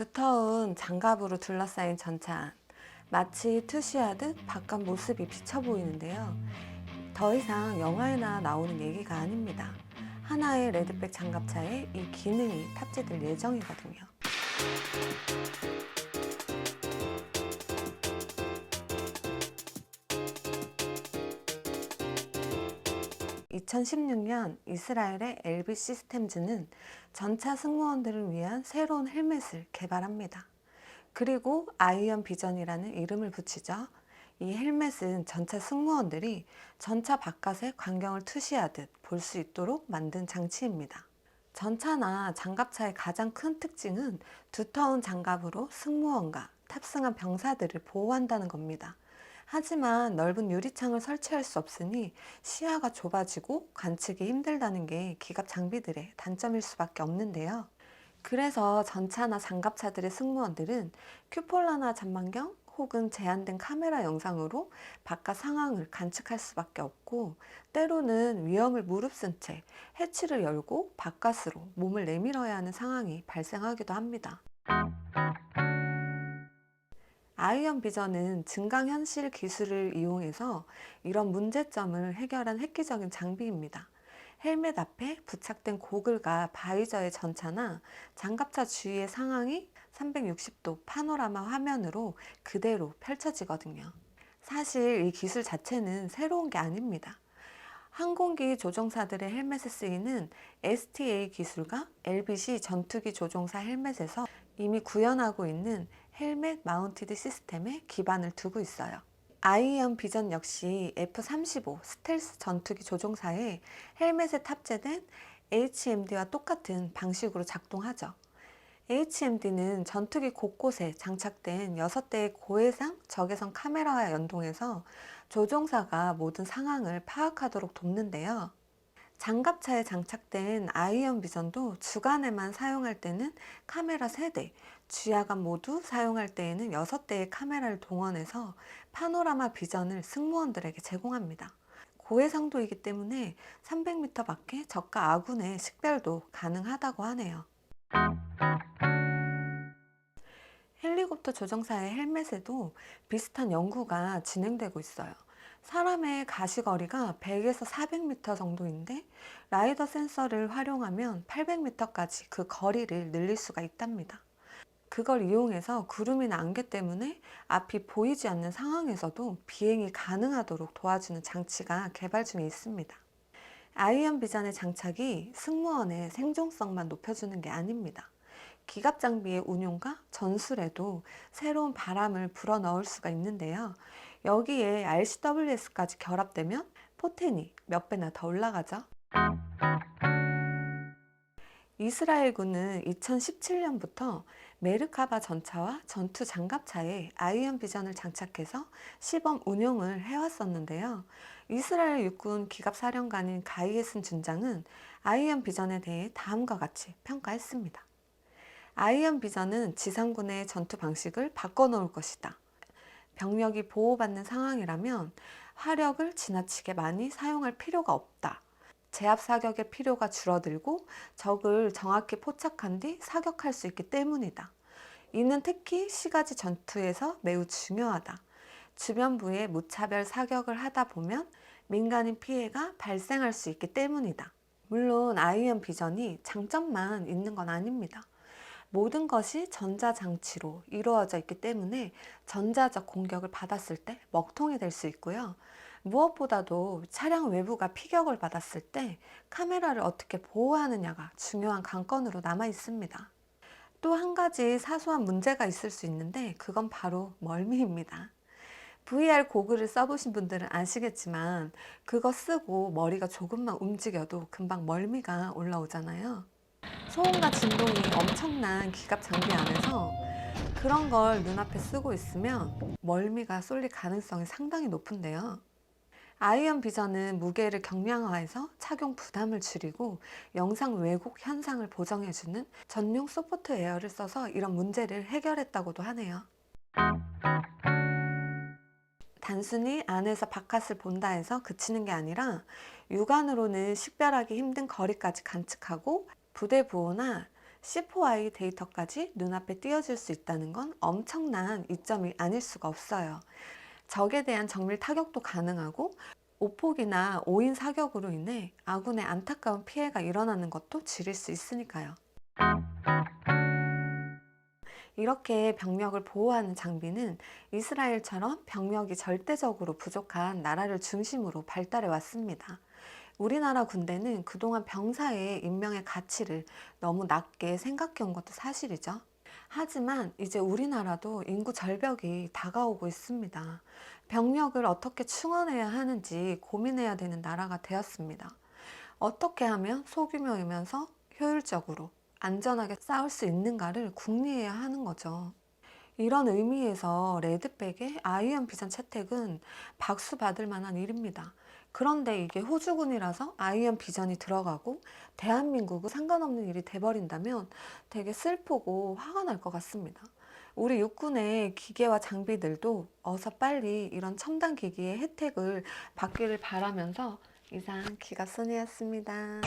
두터운 장갑으로 둘러싸인 전차 안. 마치 투시하듯 바깥 모습이 비쳐 보이는데요. 더 이상 영화에나 나오는 얘기가 아닙니다. 하나의 레드백 장갑차에 이 기능이 탑재될 예정이거든요. 2016년 이스라엘의 LB 시스템즈는 전차 승무원들을 위한 새로운 헬멧을 개발합니다. 그리고 아이언 비전이라는 이름을 붙이죠. 이 헬멧은 전차 승무원들이 전차 바깥의 광경을 투시하듯 볼 수 있도록 만든 장치입니다. 전차나 장갑차의 가장 큰 특징은 두터운 장갑으로 승무원과 탑승한 병사들을 보호한다는 겁니다. 하지만 넓은 유리창을 설치할 수 없으니 시야가 좁아지고 관측이 힘들다는 게 기갑 장비들의 단점일 수밖에 없는데요. 그래서 전차나 장갑차들의 승무원들은 큐폴라나 전망경 혹은 제한된 카메라 영상으로 바깥 상황을 관측할 수밖에 없고 때로는 위험을 무릅쓴 채 해치를 열고 바깥으로 몸을 내밀어야 하는 상황이 발생하기도 합니다. 아이언 비전은 증강현실 기술을 이용해서 이런 문제점을 해결한 획기적인 장비입니다. 헬멧 앞에 부착된 고글과 바이저의 전차나 장갑차 주위의 상황이 360도 파노라마 화면으로 그대로 펼쳐지거든요. 사실 이 기술 자체는 새로운 게 아닙니다. 항공기 조종사들의 헬멧에 쓰이는 STA 기술과 LBC 전투기 조종사 헬멧에서 이미 구현하고 있는 헬멧 마운티드 시스템에 기반을 두고 있어요. 아이언 비전 역시 F-35 스텔스 전투기 조종사의 헬멧에 탑재된 HMD와 똑같은 방식으로 작동하죠. HMD는 전투기 곳곳에 장착된 6대의 고해상 적외선 카메라와 연동해서 조종사가 모든 상황을 파악하도록 돕는데요. 장갑차에 장착된 아이언 비전도 주간에만 사용할 때는 카메라 3대, 주야간 모두 사용할 때에는 6대의 카메라를 동원해서 파노라마 비전을 승무원들에게 제공합니다. 고해상도이기 때문에 300m 밖에 적과 아군의 식별도 가능하다고 하네요. 헬리콥터 조종사의 헬멧에도 비슷한 연구가 진행되고 있어요. 사람의 가시거리가 100에서 400m 정도인데 라이더 센서를 활용하면 800m까지 그 거리를 늘릴 수가 있답니다. 그걸 이용해서 구름이나 안개 때문에 앞이 보이지 않는 상황에서도 비행이 가능하도록 도와주는 장치가 개발 중에 있습니다. 아이언 비전의 장착이 승무원의 생존성만 높여주는 게 아닙니다. 기갑 장비의 운용과 전술에도 새로운 바람을 불어넣을 수가 있는데요. 여기에 RCWS까지 결합되면 포텐이 몇 배나 더 올라가죠. 이스라엘군은 2017년부터 메르카바 전차와 전투 장갑차에 아이언 비전을 장착해서 시범 운용을 해왔었는데요. 이스라엘 육군 기갑사령관인 가이에슨 준장은 아이언 비전에 대해 다음과 같이 평가했습니다. 아이언 비전은 지상군의 전투 방식을 바꿔놓을 것이다. 병력이 보호받는 상황이라면 화력을 지나치게 많이 사용할 필요가 없다. 제압 사격의 필요가 줄어들고 적을 정확히 포착한 뒤 사격할 수 있기 때문이다. 이는 특히 시가지 전투에서 매우 중요하다. 주변부에 무차별 사격을 하다 보면 민간인 피해가 발생할 수 있기 때문이다. 물론 아이언 비전이 장점만 있는 건 아닙니다. 모든 것이 전자장치로 이루어져 있기 때문에 전자적 공격을 받았을 때 먹통이 될 수 있고요. 무엇보다도 차량 외부가 피격을 받았을 때 카메라를 어떻게 보호하느냐가 중요한 관건으로 남아 있습니다. 또 한 가지 사소한 문제가 있을 수 있는데 그건 바로 멀미입니다. VR 고글을 써보신 분들은 아시겠지만 그거 쓰고 머리가 조금만 움직여도 금방 멀미가 올라오잖아요. 소음과 진동이 엄청난 기갑 장비 안에서 그런 걸 눈앞에 쓰고 있으면 멀미가 쏠릴 가능성이 상당히 높은데요. 아이언 비전은 무게를 경량화해서 착용 부담을 줄이고 영상 왜곡 현상을 보정해주는 전용 소프트 웨어를 써서 이런 문제를 해결했다고도 하네요. 단순히 안에서 바깥을 본다 해서 그치는 게 아니라 육안으로는 식별하기 힘든 거리까지 관측하고 부대 부호나 C4I 데이터까지 눈앞에 띄어질 수 있다는 건 엄청난 이점이 아닐 수가 없어요. 적에 대한 정밀 타격도 가능하고 오폭이나 오인 사격으로 인해 아군의 안타까운 피해가 일어나는 것도 줄일 수 있으니까요. 이렇게 병력을 보호하는 장비는 이스라엘처럼 병력이 절대적으로 부족한 나라를 중심으로 발달해 왔습니다. 우리나라 군대는 그동안 병사의 인명의 가치를 너무 낮게 생각해 온 것도 사실이죠. 하지만 이제 우리나라도 인구 절벽이 다가오고 있습니다. 병력을 어떻게 충원해야 하는지 고민해야 되는 나라가 되었습니다. 어떻게 하면 소규모이면서 효율적으로 안전하게 싸울 수 있는가를 궁리해야 하는 거죠. 이런 의미에서 레드백의 아이언 비전 채택은 박수 받을 만한 일입니다. 그런데 이게 호주군이라서 아이언 비전이 들어가고 대한민국은 상관없는 일이 돼버린다면 되게 슬프고 화가 날 것 같습니다. 우리 육군의 기계와 장비들도 어서 빨리 이런 첨단 기기의 혜택을 받기를 바라면서 이상 기갑순이었습니다.